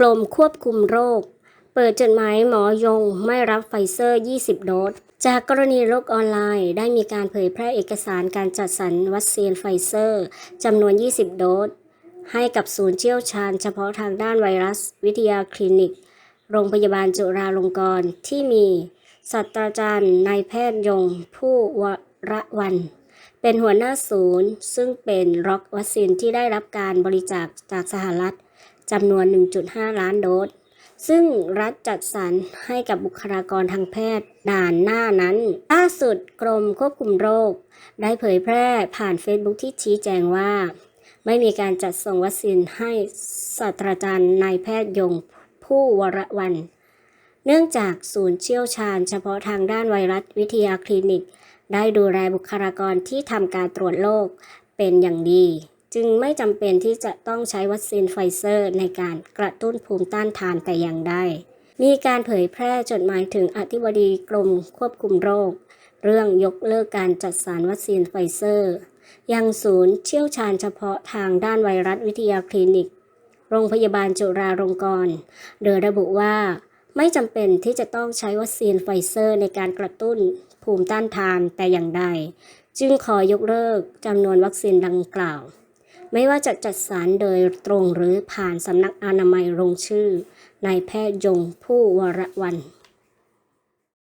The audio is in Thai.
กรมควบคุมโรค เปิดจดหมายหมอยงไม่รับไฟเซอร์ 20 โดส จากกรณีโรคออนไลน์ ได้มีการเผยแพร่เอกสารการจัดสรรวัคซีนไฟเซอร์จำนวน 20 โดส ให้กับศูนย์เชี่ยวชาญเฉพาะทางด้านไวรัส วิทยาคลินิก โรงพยาบาลจุฬาลงกรณ์ที่มีศาสตราจารย์นายแพทย์ยงผู้วรวัน เป็นหัวหน้าศูนย์ ซึ่งเป็นร็อกวัคซีนที่ได้รับการบริจาคจากสหรัฐ จำนวน 1.5 ล้านโดส ซึ่งรัฐจัดสรรให้กับบุคลากรทางแพทย์ด่านหน้านั้น ล่าสุดกรมควบคุมโรค ได้เผยแพร่ผ่านเฟซบุ๊กที่ชี้แจงว่า ไม่มีการจัดส่งวัคซีนให้ศาสตราจารย์นายแพทย์ยงผู้วรวัน เนื่องจากศูนย์เชี่ยวชาญเฉพาะทางด้านไวรัสวิทยาคลินิก ได้ดูแลบุคลากรที่ทำการตรวจโรคเป็นอย่างดี จึงไม่จำเป็นที่จะต้องใช้วัคซีนไฟเซอร์ในการกระตุ้นภูมิต้านทานแต่อย่างใด มีการเผยแพร่จดหมายถึงอธิบดีกรมควบคุมโรค เรื่องยกเลิกการจัดสรรวัคซีนไฟเซอร์ ยังศูนย์เชี่ยวชาญเฉพาะทางด้านไวรัสวิทยาคลินิก โรงพยาบาลจุฬาลงกรณ์โดยระบุว่าไม่จำเป็นที่จะต้องใช้วัคซีนไฟเซอร์ในการกระตุ้นภูมิต้านทานแต่อย่างใด จึงขอยกเลิกจำนวนวัคซีนดังกล่าว ไม่ว่าจะจัดสรรโดยตรงหรือผ่านสำนักอนามัยลงชื่อนายแพทย์ยงผู้วรวัน